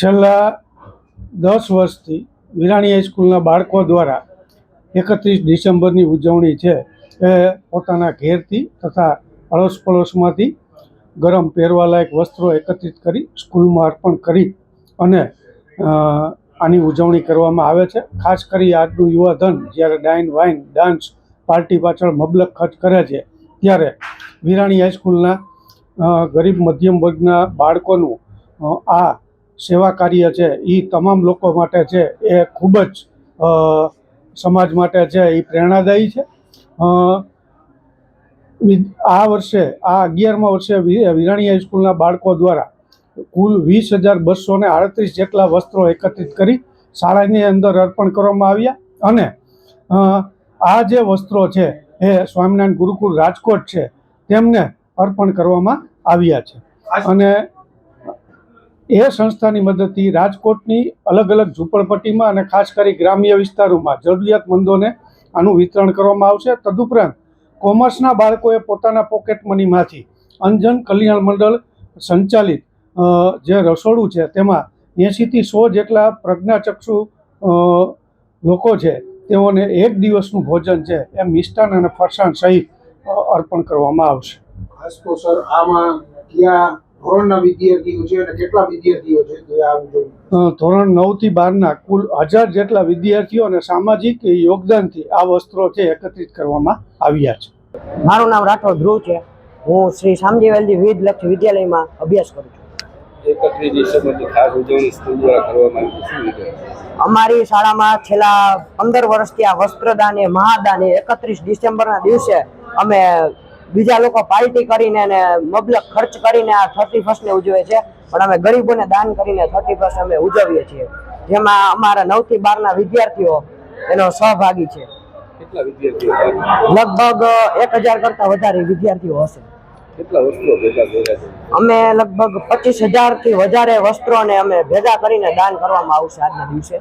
છેલ્લા દસ વર્ષથી વિરાણી હાઈસ્કૂલના બાળકો દ્વારા એકત્રીસ ડિસેમ્બરની ઉજવણી છે એ પોતાના ઘેરથી તથા અડોશ પડોશમાંથી ગરમ પહેરવાલાયક વસ્ત્રો એકત્રિત કરી સ્કૂલમાં અર્પણ કરી અને આની ઉજવણી કરવામાં આવે છે. ખાસ કરી આજનું યુવાધન જ્યારે ડાઇન, વાઇન, ડાન્સ, પાર્ટી પાછળ મબલક ખર્ચ કરે છે ત્યારે વિરાણી હાઈસ્કૂલના ગરીબ મધ્યમ વર્ગના બાળકોનું આ સેવા કાર્ય છે એ તમામ લોકો માટે છે એ ખૂબ જ સમાજ માટે છે એ પ્રેરણાદાયી છે. આ વર્ષે આ અગિયારમા વર્ષે વિરાણી હાઈસ્કૂલના બાળકો દ્વારા કુલ વીસ હજાર બસો ને આડત્રીસ જેટલા વસ્ત્રો એકત્રિત કરી શાળાની અંદર અર્પણ કરવામાં આવ્યા. અને આ જે વસ્ત્રો છે એ સ્વામિનારાયણ ગુરુકુળ રાજકોટ છે તેમને અર્પણ કરવામાં આવ્યા છે. અને એ સંસ્થાની મદદથી રાજકોટની અલગ અલગ ઝૂંપડપટ્ટીમાં અને ખાસ કરી ગ્રામ્ય વિસ્તારોમાં જરૂરિયાતમંદોને આનું વિતરણ કરવામાં આવશે. તદુપરાંત કોમર્સના બાળકોએ પોતાના પોકેટ મનીમાંથી અંજન કલ્યાણ મંડળ સંચાલિત જે રસોડું છે તેમાં એંશીથી સો જેટલા પ્રજ્ઞાચક્ષુ લોકો છે તેઓને એક દિવસનું ભોજન છે એ મિષ્ટાન અને ફરસાણ સહિત અર્પણ કરવામાં આવશે. ખાસ તો સર, આમાં કયા ધોરણના વિદ્યાર્થીઓ છે અને કેટલા વિદ્યાર્થીઓ છે જે આ ઉજવણી ધોરણ નવથી બારના કુલ હજાર જેટલા વિદ્યાર્થીઓ અને સામાજિક યોગદાનથી આ વસ્ત્રો છે એકત્રિત કરવામાં આવ્યા છે. મારું નામ રાઠોડ ધ્રુવ છે. હું શ્રી શામજી વેલજી વિવિધ લક્ષ્ય વિદ્યાલયમાં અભ્યાસ કરું છું. એકત્રીસ ડિસેમ્બરની ખાસ ઉજવણી સ્કૂલ દ્વારા કરવામાં આવી અમારી શાળામાં છેલ્લા પંદર વર્ષથી આ વસ્ત્રદાન એ મહાદાન એકત્રીસ ડિસેમ્બરના દિવસે અમે બીજા લોકો પાર્ટી કરીને અને મબલક ખર્ચ કરીને આ થર્ટી ફર્સ્ટને ઉજવે છે. પણ અમે ગરીબોને દાન કરીને થર્ટી ફર્સ્ટ અમે ઉજવીએ છીએ. જેમાં અમારા નવથી બારના વિદ્યાર્થીઓ એનો સહભાગી છે? લગભગ એક હજાર કરતાં વધારે વિદ્યાર્થીઓ હશે. અમે લગભગ પચીસ હજારથી વધારે વસ્ત્રોને અમે ભેગા કરીને દાન કરવામાં આવશે આજના દિવસે.